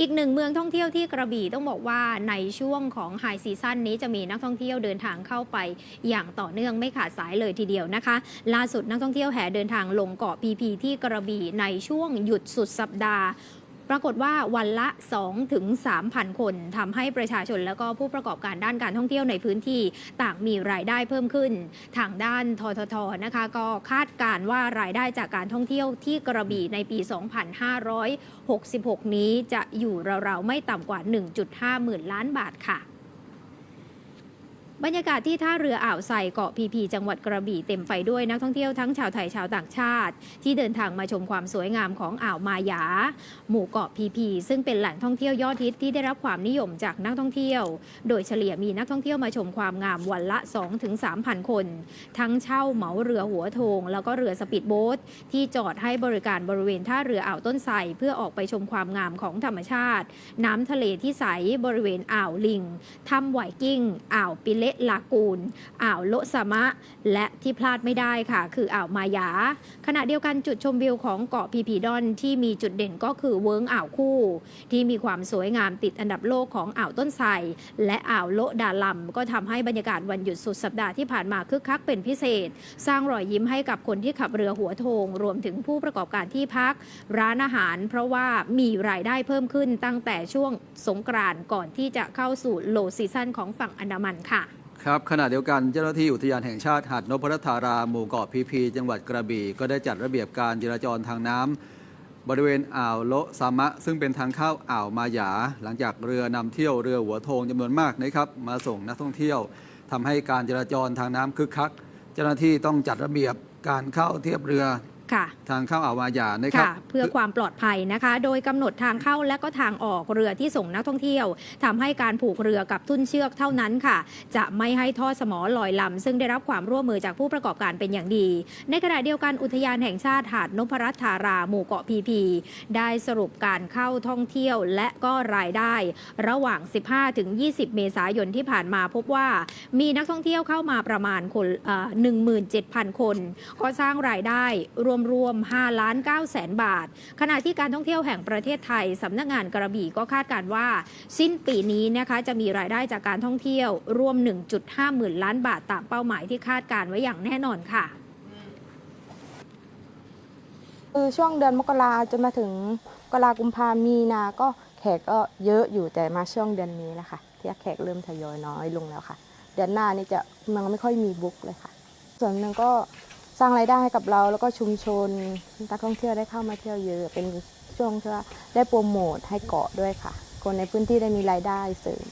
อีกหนึ่งเมืองท่องเที่ยวที่กระบี่ต้องบอกว่าในช่วงของไฮซีซั่นนี้จะมีนักท่องเที่ยวเดินทางเข้าไปอย่างต่อเนื่องไม่ขาดสายเลยทีเดียวนะคะ ล่าสุดนักท่องเที่ยวแห่เดินทางลงเกาะพีพีที่กระบี่ในช่วงหยุดสุดสัปดาห์ ปรากฏว่าวันละ2ถึง3,000 คนทำให้ประชาชนและก็ผู้ประกอบการด้านการท่องเที่ยวในพื้นที่ต่างมีรายได้เพิ่มขึ้น ทางด้านทททนะคะ ก็คาดการว่ารายได้จากการท่องเที่ยวที่กระบี่ในปี 2566 นี้จะอยู่ราวๆไม่ต่ำกว่า 1.5 หมื่นล้านบาทค่ะ บรรยากาศที่ท่าเรืออ่าวไซเกาะพีพีจังหวัดกระบี่เต็มไปด้วยนักท่องเที่ยวทั้งชาวไทยชาวต่างชาติ ที่เดินทางมาชมความสวยงามของอ่าวมายา หมู่เกาะพีพีซึ่งเป็นแหล่งท่องเที่ยวยอดฮิตที่ได้รับความนิยมจากนักท่องเที่ยว โดยเฉลี่ยมีนักท่องเที่ยวมาชมความงามวันละ 2-3,000 คน ทั้งเช่าเหมาเรือหัวโทง แล้วก็เรือสปีดโบ๊ทที่จอดให้บริการบริเวณท่าเรืออ่าวต้นไทรเพื่อออกไปชมความงามของธรรมชาติ น้ำทะเลที่ใสบริเวณอ่าวลิงถ้ำไหวกิ้งอ่าวปิเละลากูนอ่าวโลสามะ และที่พลาดไม่ได้ค่ะ คืออ่าวมายา ขณะเดียวกันจุดชมวิวของเกาะพีพีดอนที่มีจุดเด่นก็คือเวิร์งอ่าวคู่ ที่มีความสวยงามติดอันดับโลกของอ่าวต้นไทรและอ่าวโลดาลัมก็ทำให้บรรยากาศวันหยุดสุดสัปดาห์ที่ผ่านมาคึกคักเป็นพิเศษ สร้างรอยยิ้มให้กับคนที่ขับเรือหัวโทง รวมถึงผู้ประกอบการที่พัก ร้านอาหาร เพราะว่ามีรายได้เพิ่มขึ้นตั้งแต่ช่วงสงกรานต์ก่อนที่จะเข้าสู่โลซีซั่นของฝั่งอันดามันค่ะ ครับขณะเดียวกันเจ้าหน้าที่อุทยานแห่งชาติหาดนพรัตาราหมู่เกาะพีพี จังหวัดกระบี่ ก็ได้จัดระเบียบการจราจรทางน้ำบริเวณอ่าวโละซามะ ซึ่งเป็นทางเข้าอ่าวมายา หลังจากเรือนำเที่ยวเรือหัวโทงจำนวนมากนะครับมาส่งนักท่องเที่ยวทำให้การจราจรทางน้ำคึกคัก เจ้าหน้าที่ต้องจัดระเบียบการเข้าเทียบเรือ ค่ะ ทางเข้าอ่าวมายานะครับค่ะเพื่อความปลอดภัยนะคะ โดยกำหนดทางเข้าและก็ทางออกเรือที่ส่งนักท่องเที่ยวทำให้การผูกเรือกับทุ่นเชือกเท่านั้นค่ะ จะไม่ให้ทอดสมอลอยลำซึ่งได้รับความร่วมมือจากผู้ประกอบการเป็นอย่างดี ในขณะเดียวกันอุทยานแห่งชาติหาดนพรัตน์ธาราหมู่เกาะพีพีได้สรุปการเข้าท่องเที่ยวและก็รายได้ ระหว่าง 15-20 เมษายนที่ผ่านมาพบว่ามีนักท่องเที่ยวเข้ามาประมาณคนเอ่อ17,000 คน ก็สร้างรายได้รวมๆ5ล้าน9แสนบาท ขณะที่การท่องเที่ยวแห่งประเทศไทยสำนักงานกระบี่ก็คาดการว่า สิ้นปีนี้นะคะจะมีรายได้จากการท่องเที่ยวรวม 1.5 หมื่นล้านบาทตามเป้าหมายที่คาดการไว้อย่างแน่นอนค่ะคือช่วงเดือนมกราจนมาถึงกรากุมภามีนา ก็แขกก็เยอะอยู่แต่มาช่วงเดือนนี้แหละค่ะที่แขกเริ่มทยอยน้อยลงแล้วค่ะ เดือนหน้านี่จะมันไม่ค่อยมีบุ๊กเลยค่ะ ส่วนหนึ่งก็ สร้างรายได้ให้กับเราแล้วก็ชุมชนนักท่องเที่ยวได้เข้ามาเที่ยวเยอะเป็นช่วงที่ว่าได้โปรโมทให้เกาะด้วยค่ะ คนในพื้นที่ได้มีรายได้เสริม